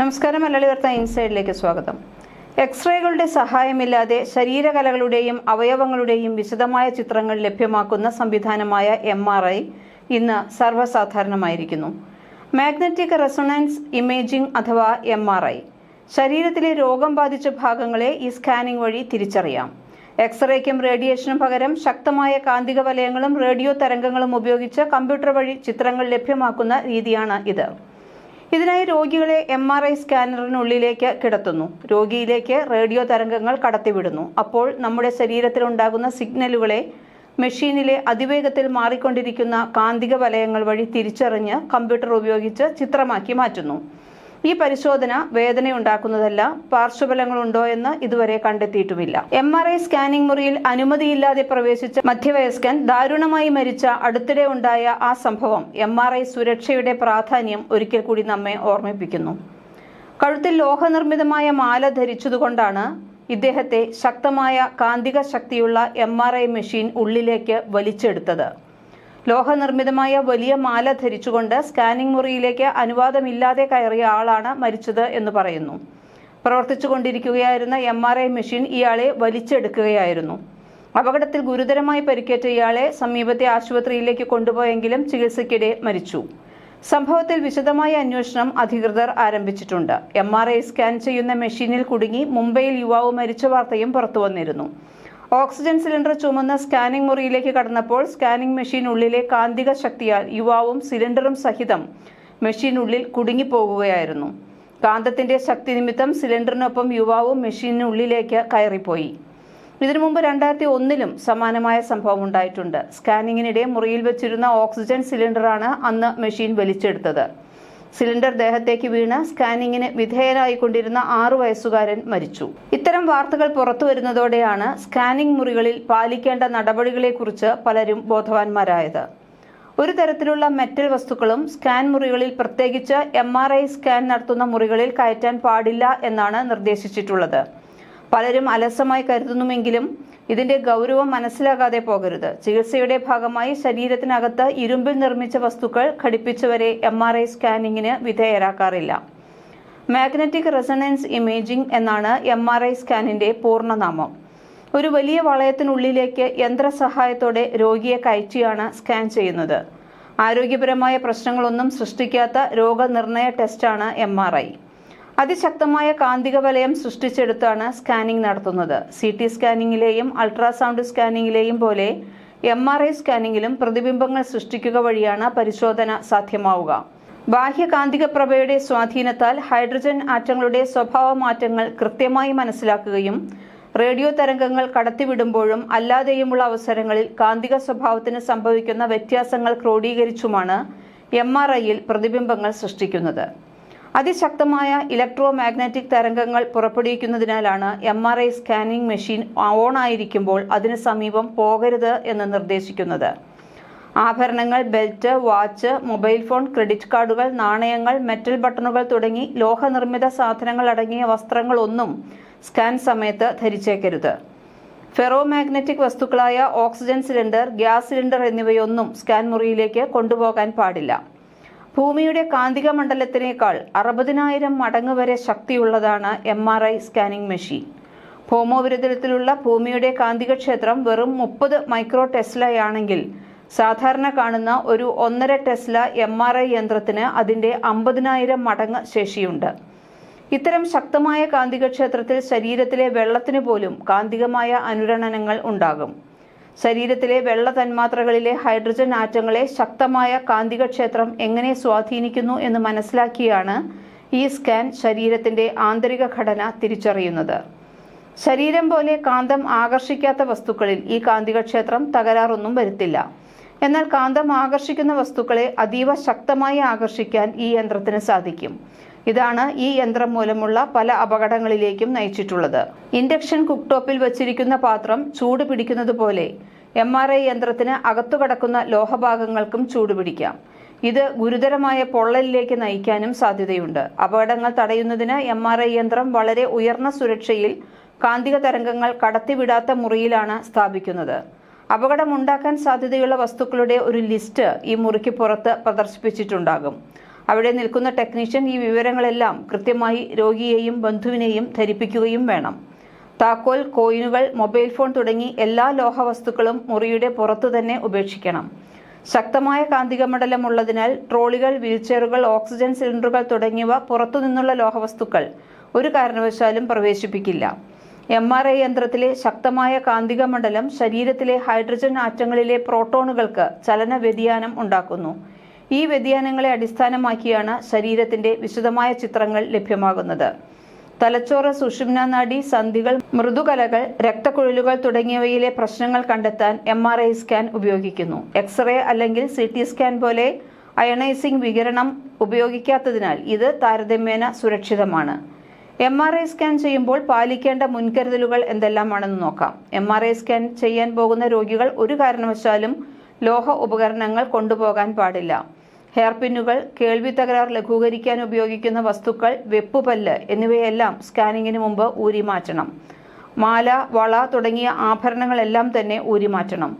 നമസ്കാരം മലയാളി വാർത്ത ഇൻസൈഡിലേക്ക് സ്വാഗതം. എക്സ്റേകളുടെ സഹായമില്ലാതെ ശരീരകലകളുടെയും അവയവങ്ങളുടെയും വിശദമായ ചിത്രങ്ങൾ ലഭ്യമാക്കുന്ന സംവിധാനമായ എം ആർ ഐ ഇന്ന് സർവസാധാരണമായിരിക്കുന്നു. മാഗ്നറ്റിക് റെസൊണൻസ് ഇമേജിംഗ് അഥവാ എം ആർ ഐ ശരീരത്തിലെ രോഗം ബാധിച്ച ഭാഗങ്ങളെ ഈ സ്കാനിംഗ് വഴി തിരിച്ചറിയാം. എക്സ്റേക്കും റേഡിയേഷനും പകരം ശക്തമായ കാന്തിക വലയങ്ങളും റേഡിയോ തരംഗങ്ങളും ഉപയോഗിച്ച് കമ്പ്യൂട്ടർ വഴി ചിത്രങ്ങൾ ലഭ്യമാക്കുന്ന രീതിയാണ് ഇത്. ഇതിനായി രോഗികളെ എം ആർ ഐ സ്കാനറിനുള്ളിലേക്ക് കിടത്തുന്നു. രോഗിയിലേക്ക് റേഡിയോ തരംഗങ്ങൾ കടത്തിവിടുന്നു. അപ്പോൾ നമ്മുടെ ശരീരത്തിലുണ്ടാകുന്ന സിഗ്നലുകളെ മെഷീനിലെ അതിവേഗത്തിൽ മാറിക്കൊണ്ടിരിക്കുന്ന കാന്തിക വലയങ്ങൾ വഴി തിരിച്ചറിഞ്ഞ് കമ്പ്യൂട്ടർ ഉപയോഗിച്ച് ചിത്രമാക്കി മാറ്റുന്നു. ഈ പരിശോധന വേദനയുണ്ടാക്കുന്നതല്ല പാർശ്വഫലങ്ങളുണ്ടോ എന്ന് ഇതുവരെ കണ്ടെത്തിയിട്ടുമില്ല. എം ആർ ഐ സ്കാനിംഗ് മുറിയിൽ അനുമതിയില്ലാതെ പ്രവേശിച്ച മധ്യവയസ്കൻ ദാരുണമായി മരിച്ച അടുത്തിടെ ഉണ്ടായ ആ സംഭവം എം ആർ ഐ സുരക്ഷയുടെ പ്രാധാന്യം ഒരിക്കൽ കൂടി നമ്മെ ഓർമ്മിപ്പിക്കുന്നു. കഴുത്തിൽ ലോഹനിർമ്മിതമായ മാല ധരിച്ചതുകൊണ്ടാണ് ഇദ്ദേഹത്തെ ശക്തമായ കാന്തിക ശക്തിയുള്ള എം ആർ ഐ മെഷീൻ ഉള്ളിലേക്ക് വലിച്ചെടുത്തത്. ലോഹനിർമ്മിതമായ വലിയ മാല ധരിച്ചുകൊണ്ട് സ്കാനിംഗ് മുറിയിലേക്ക് അനുവാദമില്ലാതെ കയറിയ ആളാണ് മരിച്ചത് എന്ന് പറയുന്നു. പ്രവർത്തിച്ചുകൊണ്ടിരിക്കുകയായിരുന്ന എം ആർ ഐ മെഷീൻ ഇയാളെ വലിച്ചെടുക്കുകയായിരുന്നു. അപകടത്തിൽ ഗുരുതരമായി പരിക്കേറ്റ ഇയാളെ സമീപത്തെ ആശുപത്രിയിലേക്ക് കൊണ്ടുപോയെങ്കിലും ചികിത്സയ്ക്കിടെ മരിച്ചു. സംഭവത്തിൽ വിശദമായ അന്വേഷണം അധികൃതർ ആരംഭിച്ചിട്ടുണ്ട്. എം സ്കാൻ ചെയ്യുന്ന മെഷീനിൽ കുടുങ്ങി മുംബൈയിൽ യുവാവ് മരിച്ച വാർത്തയും പുറത്തുവന്നിരുന്നു. ഓക്സിജൻ സിലിണ്ടർ ചുമന്ന സ്കാനിംഗ് മുറിയിലേക്ക് കടന്നപ്പോൾ സ്കാനിംഗ് മെഷീൻ ഉള്ളിലെ കാന്തിക ശക്തിയാൽ യുവാവും സിലിണ്ടറും സഹിതം മെഷീനുള്ളിൽ കുടുങ്ങിപ്പോകുകയായിരുന്നു. കാന്തത്തിന്റെ ശക്തി നിമിത്തം സിലിണ്ടറിനൊപ്പം യുവാവും മെഷീനുള്ളിലേക്ക് കയറിപ്പോയി. ഇതിനു മുമ്പ് രണ്ടായിരത്തി ഒന്നിലും സമാനമായ സംഭവം ഉണ്ടായിട്ടുണ്ട്. സ്കാനിങ്ങിനിടെ മുറിയിൽ വെച്ചിരുന്ന ഓക്സിജൻ സിലിണ്ടറാണ് അന്ന് മെഷീൻ വലിച്ചെടുത്തത്. സിലിണ്ടർ ദേഹത്തേക്ക് വീണ് സ്കാനിങ്ങിന് വിധേയനായിക്കൊണ്ടിരുന്ന ആറു വയസ്സുകാരൻ മരിച്ചു. ഇത്തരം വാർത്തകൾ പുറത്തു വരുന്നതോടെയാണ് സ്കാനിംഗ് മുറികളിൽ പാലിക്കേണ്ട നടപടികളെക്കുറിച്ച് പലരും ബോധവാന്മാരായത്. ഒരു തരത്തിലുള്ള മെറ്റൽ വസ്തുക്കളും സ്കാൻ മുറികളിൽ പ്രത്യേകിച്ച് എം ആർ ഐ സ്കാൻ നടത്തുന്ന മുറികളിൽ കയറ്റാൻ പാടില്ല എന്നാണ് നിർദ്ദേശിച്ചിട്ടുള്ളത്. പലരും അലസമായി കരുതുന്നുമെങ്കിലും ഇതിന്റെ ഗൗരവം മനസ്സിലാകാതെ പോകരുത്. ചികിത്സയുടെ ഭാഗമായി ശരീരത്തിനകത്ത് ഇരുമ്പിൽ നിർമ്മിച്ച വസ്തുക്കൾ ഘടിപ്പിച്ചവരെ എം ആർ ഐ സ്കാനിങ്ങിന് വിധേയരാക്കാറില്ല. മാഗ്നറ്റിക് റെസണൻസ് ഇമേജിംഗ് എന്നാണ് എം ആർ ഐ സ്കാനിന്റെ പൂർണനാമം. ഒരു വലിയ വളയത്തിനുള്ളിലേക്ക് യന്ത്രസഹായത്തോടെ രോഗിയെ കയറ്റിയാണ് സ്കാൻ ചെയ്യുന്നത്. ആരോഗ്യപരമായ പ്രശ്നങ്ങളൊന്നും സൃഷ്ടിക്കാത്ത രോഗനിർണയ ടെസ്റ്റാണ് എം ആർ ഐ അതിശക്തമായ കാന്തിക വലയം സൃഷ്ടിച്ചെടുത്താണ് സ്കാനിംഗ് നടത്തുന്നത്. സി ടി സ്കാനിങ്ങിലെയും അൾട്രാസൗണ്ട് സ്കാനിങ്ങിലെയും പോലെ എം ആർ ഐ സ്കാനിങ്ങിലും പ്രതിബിംബങ്ങൾ സൃഷ്ടിക്കുക വഴിയാണ് പരിശോധന സാധ്യമാവുക. ബാഹ്യ കാന്തിക പ്രഭയുടെ സ്വാധീനത്താൽ ഹൈഡ്രജൻ ആറ്റങ്ങളുടെ സ്വഭാവ മാറ്റങ്ങൾ കൃത്യമായി മനസ്സിലാക്കുകയും റേഡിയോ തരംഗങ്ങൾ കടത്തിവിടുമ്പോഴും അല്ലാതെയുമുള്ള അവസരങ്ങളിൽ കാന്തിക സ്വഭാവത്തിന് സംഭവിക്കുന്ന വ്യത്യാസങ്ങൾ ക്രോഡീകരിച്ചുമാണ് എം ആർ ഐയിൽ പ്രതിബിംബങ്ങൾ സൃഷ്ടിക്കുന്നത്. അതിശക്തമായ ഇലക്ട്രോ മാഗ്നറ്റിക് തരംഗങ്ങൾ പുറപ്പെടുവിക്കുന്നതിനാലാണ് M R I scanning machine on ആയിരിക്കുമ്പോൾ അതിന് സമീപം പോകരുത് എന്ന് നിർദ്ദേശിക്കുന്നത്. ആഭരണങ്ങൾ belt watch mobile phone credit കാർഡുകൾ നാണയങ്ങൾ മെറ്റൽ ബട്ടണുകൾ തുടങ്ങി ലോഹനിർമ്മിത സാധനങ്ങൾ അടങ്ങിയ വസ്ത്രങ്ങളൊന്നും സ്കാൻ സമയത്ത് ധരിച്ചേക്കരുത്. ഫെറോ മാഗ്നറ്റിക് വസ്തുക്കളായ ഓക്സിജൻ സിലിണ്ടർ ഗ്യാസ് സിലിണ്ടർ എന്നിവയൊന്നും സ്കാൻ മുറിയിലേക്ക് കൊണ്ടുപോകാൻ പാടില്ല. ഭൂമിയുടെ കാന്തിക മണ്ഡലത്തിനേക്കാൾ അറുപതിനായിരം മടങ്ങ് വരെ ശക്തിയുള്ളതാണ് M R I scanning machine ഭൗമോപരിതലത്തിലുള്ള ഭൂമിയുടെ കാന്തികക്ഷേത്രം വെറും മുപ്പത് മൈക്രോ ടെസ്ലയാണെങ്കിൽ സാധാരണ കാണുന്ന ഒരു ഒന്നര ടെസ്ല എം ആർ ഐ യന്ത്രത്തിന് അതിന്റെ അമ്പതിനായിരം മടങ്ങ് ശേഷിയുണ്ട്. ഇത്തരം ശക്തമായ കാന്തികക്ഷേത്രത്തിൽ ശരീരത്തിലെ വെള്ളത്തിന് പോലും കാന്തികമായ അനുരണനങ്ങൾ ഉണ്ടാകും. ശരീരത്തിലെ വെള്ള തന്മാത്രകളിലെ ഹൈഡ്രജൻ ആറ്റങ്ങളെ ശക്തമായ കാന്തിക ക്ഷേത്രം എങ്ങനെ സ്വാധീനിക്കുന്നു എന്ന് മനസ്സിലാക്കിയാണ് ഈ സ്കാൻ ശരീരത്തിന്റെ ആന്തരിക ഘടന തിരിച്ചറിയുന്നത്. ശരീരം പോലെ കാന്തം ആകർഷിക്കാത്ത വസ്തുക്കളിൽ ഈ കാന്തിക ക്ഷേത്രം തകരാറൊന്നും വരുത്തില്ല. എന്നാൽ കാന്തം ആകർഷിക്കുന്ന വസ്തുക്കളെ അതീവ ശക്തമായി ആകർഷിക്കാൻ ഈ യന്ത്രത്തിന് സാധിക്കും. ഇതാണ് ഈ യന്ത്രം മൂലമുള്ള പല അപകടങ്ങളിലേക്കും നയിച്ചിട്ടുള്ളത്. ഇൻഡക്ഷൻ കുക്ക്ടോപ്പിൽ വച്ചിരിക്കുന്ന പാത്രം ചൂട് പിടിക്കുന്നത് പോലെ എം ആർ ഐ യന്ത്രത്തിന് അകത്തു കടക്കുന്ന ലോഹഭാഗങ്ങൾക്കും ചൂട് പിടിക്കാം. ഇത് ഗുരുതരമായ പൊള്ളലിലേക്ക് നയിക്കാനും സാധ്യതയുണ്ട്. അപകടങ്ങൾ തടയുന്നതിന് എം ആർ ഐ യന്ത്രം വളരെ ഉയർന്ന സുരക്ഷയിൽ കാന്തിക തരംഗങ്ങൾ കടത്തിവിടാത്ത മുറിയിലാണ് സ്ഥാപിക്കുന്നത്. അപകടമുണ്ടാക്കാൻ സാധ്യതയുള്ള വസ്തുക്കളുടെ ഒരു ലിസ്റ്റ് ഈ മുറിക്ക് പുറത്ത് പ്രദർശിപ്പിച്ചിട്ടുണ്ടാകും. അവിടെ നിൽക്കുന്ന ടെക്നീഷ്യൻ ഈ വിവരങ്ങളെല്ലാം കൃത്യമായി രോഗിയെയും ബന്ധുവിനെയും ധരിപ്പിക്കുകയും വേണം. താക്കോൽ കോയിനുകൾ മൊബൈൽ ഫോൺ തുടങ്ങി എല്ലാ ലോഹവസ്തുക്കളും മുറിയുടെ പുറത്തു തന്നെ ഉപേക്ഷിക്കണം. ശക്തമായ കാന്തിക മണ്ഡലം ഉള്ളതിനാൽ ട്രോളികൾ വീൽചെയറുകൾ ഓക്സിജൻ സിലിണ്ടറുകൾ തുടങ്ങിയവ പുറത്തുനിന്നുള്ള ലോഹവസ്തുക്കൾ ഒരു കാരണവശാലും പ്രവേശിപ്പിക്കില്ല. എം ആർ ഐ യന്ത്രത്തിലെ ശക്തമായ കാന്തിക മണ്ഡലം ശരീരത്തിലെ ഹൈഡ്രജൻ ആറ്റങ്ങളിലെ പ്രോട്ടോണുകൾക്ക് ചലന വ്യതിയാനം ഉണ്ടാക്കുന്നു. ഈ വ്യതിയാനങ്ങളെ അടിസ്ഥാനമാക്കിയാണ് ശരീരത്തിന്റെ വിശദമായ ചിത്രങ്ങൾ ലഭ്യമാകുന്നത്. തലച്ചോറ് സുഷുമ്ന നാഡി സന്ധികൾ മൃദുകലകൾ രക്തക്കുഴലുകൾ തുടങ്ങിയവയിലെ പ്രശ്നങ്ങൾ കണ്ടെത്താൻ എം ആർ ഐ സ്കാൻ ഉപയോഗിക്കുന്നു. എക്സ്റേ അല്ലെങ്കിൽ സി ടി സ്കാൻ പോലെ അയണൈസിംഗ് വികിരണം ഉപയോഗിക്കാത്തതിനാൽ ഇത് താരതമ്യേന സുരക്ഷിതമാണ്. എം ആർ ഐ സ്കാൻ ചെയ്യുമ്പോൾ പാലിക്കേണ്ട മുൻകരുതലുകൾ എന്തെല്ലാമാണെന്ന് നോക്കാം. എം ആർ ഐ സ്കാൻ ചെയ്യാൻ പോകുന്ന രോഗികൾ ഒരു കാരണവശാലും ലോഹ ഉപകരണങ്ങൾ കൊണ്ടുപോകാൻ പാടില്ല. ഹെയർ പിന്നുകൾ കേൾവി തകരാർ ലഘൂകരിക്കാൻ ഉപയോഗിക്കുന്ന വസ്തുക്കൾ വെപ്പുപല്ല് എന്നിവയെല്ലാം സ്കാനിങ്ങിന് മുമ്പ് ഊരിമാറ്റണം. മാല വള തുടങ്ങിയ ആഭരണങ്ങളെല്ലാം തന്നെ ഊരിമാറ്റണം.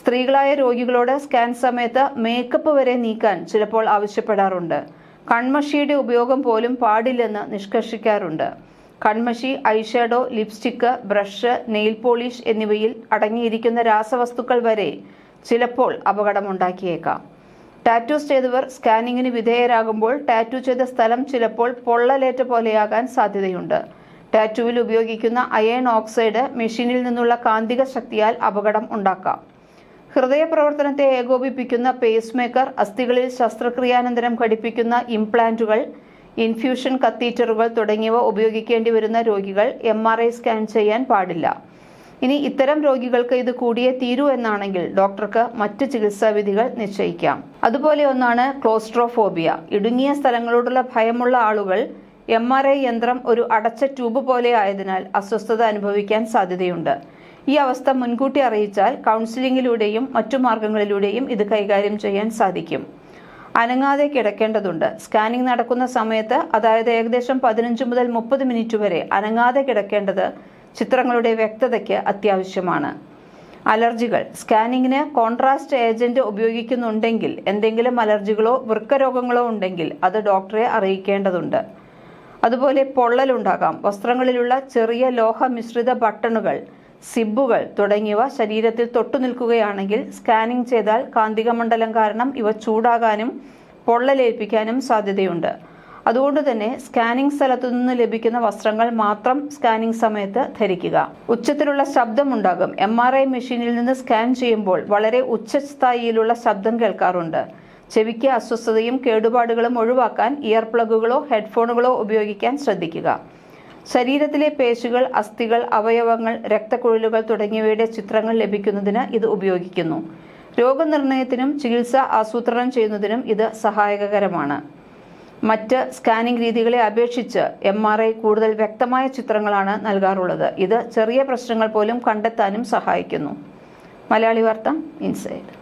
സ്ത്രീകളായ രോഗികളോട് സ്കാൻ സമയത്ത് മേക്കപ്പ് വരെ നീക്കാൻ ചിലപ്പോൾ ആവശ്യപ്പെടാറുണ്ട്. കൺമഷിയുടെ ഉപയോഗം പോലും പാടില്ലെന്ന് നിഷ്കർഷിക്കാറുണ്ട്. കൺമഷി eyeshadow lipstick brush nail polish എന്നിവയിൽ അടങ്ങിയിരിക്കുന്ന രാസവസ്തുക്കൾ വരെ ചിലപ്പോൾ അപകടമുണ്ടാക്കിയേക്കാം. ടാറ്റൂസ് ചെയ്തവർ സ്കാനിങ്ങിന് വിധേയരാകുമ്പോൾ ടാറ്റൂ ചെയ്ത സ്ഥലം ചിലപ്പോൾ പൊള്ളലേറ്റ പോലെയാകാൻ സാധ്യതയുണ്ട്. ടാറ്റൂവിൽ ഉപയോഗിക്കുന്ന അയേൺ ഓക്സൈഡ് മെഷീനിൽ നിന്നുള്ള കാന്തിക ശക്തിയാൽ അപകടം ഉണ്ടാക്കാം. ഹൃദയപ്രവർത്തനത്തെ ഏകോപിപ്പിക്കുന്ന പേസ് മേക്കർ അസ്ഥികളിൽ ശസ്ത്രക്രിയാനന്തരം ഘടിപ്പിക്കുന്ന ഇംപ്ലാന്റുകൾ ഇൻഫ്യൂഷൻ കത്തീറ്ററുകൾ തുടങ്ങിയവ ഉപയോഗിക്കേണ്ടി വരുന്ന രോഗികൾ എം സ്കാൻ ചെയ്യാൻ പാടില്ല. ഇനി ഇത്തരം രോഗികൾക്ക് ഇത് കൂടിയേ തീരൂ എന്നാണെങ്കിൽ ഡോക്ടർക്ക് മറ്റു ചികിത്സാ വിധികൾ നിശ്ചയിക്കാം. അതുപോലെ ഒന്നാണ് ക്ലോസ്ട്രോഫോബിയ. ഇടുങ്ങിയ സ്ഥലങ്ങളോടുള്ള ഭയമുള്ള ആളുകൾ എം ആർ ഐ യന്ത്രം ഒരു അടച്ച ട്യൂബ് പോലെ ആയതിനാൽ അസ്വസ്ഥത അനുഭവിക്കാൻ സാധ്യതയുണ്ട്. ഈ അവസ്ഥ മുൻകൂട്ടി അറിയിച്ചാൽ കൗൺസിലിംഗിലൂടെയും മറ്റു മാർഗങ്ങളിലൂടെയും ഇത് കൈകാര്യം ചെയ്യാൻ സാധിക്കും. അനങ്ങാതെ കിടക്കേണ്ടതുണ്ട്. സ്കാനിംഗ് നടക്കുന്ന സമയത്ത് അതായത് ഏകദേശം പതിനഞ്ച് മുതൽ മുപ്പത് മിനിറ്റ് വരെ അനങ്ങാതെ കിടക്കേണ്ടത് ചിത്രങ്ങളുടെ വ്യക്തതയ്ക്ക് അത്യാവശ്യമാണ്. അലർജികൾ. സ്കാനിങ്ങിന് കോൺട്രാസ്റ്റ് ഏജന്റ് ഉപയോഗിക്കുന്നുണ്ടെങ്കിൽ എന്തെങ്കിലും അലർജികളോ വൃക്കരോഗങ്ങളോ ഉണ്ടെങ്കിൽ അത് ഡോക്ടറെ അറിയിക്കേണ്ടതുണ്ട്. അതുപോലെ പൊള്ളലുണ്ടാകാം വസ്ത്രങ്ങളിലുള്ള ചെറിയ ലോഹ മിശ്രിത ബട്ടണുകൾ സിബുകൾ തുടങ്ങിയവ ശരീരത്തിൽ തൊട്ടുനിൽക്കുകയാണെങ്കിൽ സ്കാനിംഗ് ചെയ്താൽ കാന്തികമണ്ഡലം കാരണം ഇവ ചൂടാകാനും പൊള്ളലേൽപ്പിക്കാനും സാധ്യതയുണ്ട്. അതുകൊണ്ട് തന്നെ സ്കാനിംഗ് സ്ഥലത്തു നിന്ന് ലഭിക്കുന്ന വസ്ത്രങ്ങൾ മാത്രം സ്കാനിംഗ് സമയത്ത് ധരിക്കുക. ഉച്ചത്തിലുള്ള ശബ്ദമുണ്ടാകും. എം ആർ ഐ മെഷീനിൽ നിന്ന് സ്കാൻ ചെയ്യുമ്പോൾ വളരെ ഉച്ചസ്ഥായിയിലുള്ള ശബ്ദം കേൾക്കാറുണ്ട്. ചെവിക്ക് അസ്വസ്ഥതയും കേടുപാടുകളും ഒഴിവാക്കാൻ ഇയർ പ്ലഗുകളോ ഹെഡ്ഫോണുകളോ ഉപയോഗിക്കാൻ ശ്രദ്ധിക്കുക. ശരീരത്തിലെ പേശികൾ അസ്ഥികൾ അവയവങ്ങൾ രക്തക്കുഴലുകൾ തുടങ്ങിയവയുടെ ചിത്രങ്ങൾ ലഭിക്കുന്നതിന് ഇത് ഉപയോഗിക്കുന്നു. രോഗനിർണയത്തിനും ചികിത്സ ആസൂത്രണം ചെയ്യുന്നതിനും ഇത് സഹായകരമാണ്. മറ്റ് സ്കാനിംഗ് രീതികളെ അപേക്ഷിച്ച് എം ആർ ഐ കൂടുതൽ വ്യക്തമായ ചിത്രങ്ങളാണ് നൽകാറുള്ളത്. ഇത് ചെറിയ പ്രശ്നങ്ങൾ പോലും കണ്ടെത്താനും സഹായിക്കുന്നു. മലയാളി വാർത്ത ഇൻസൈഡ്.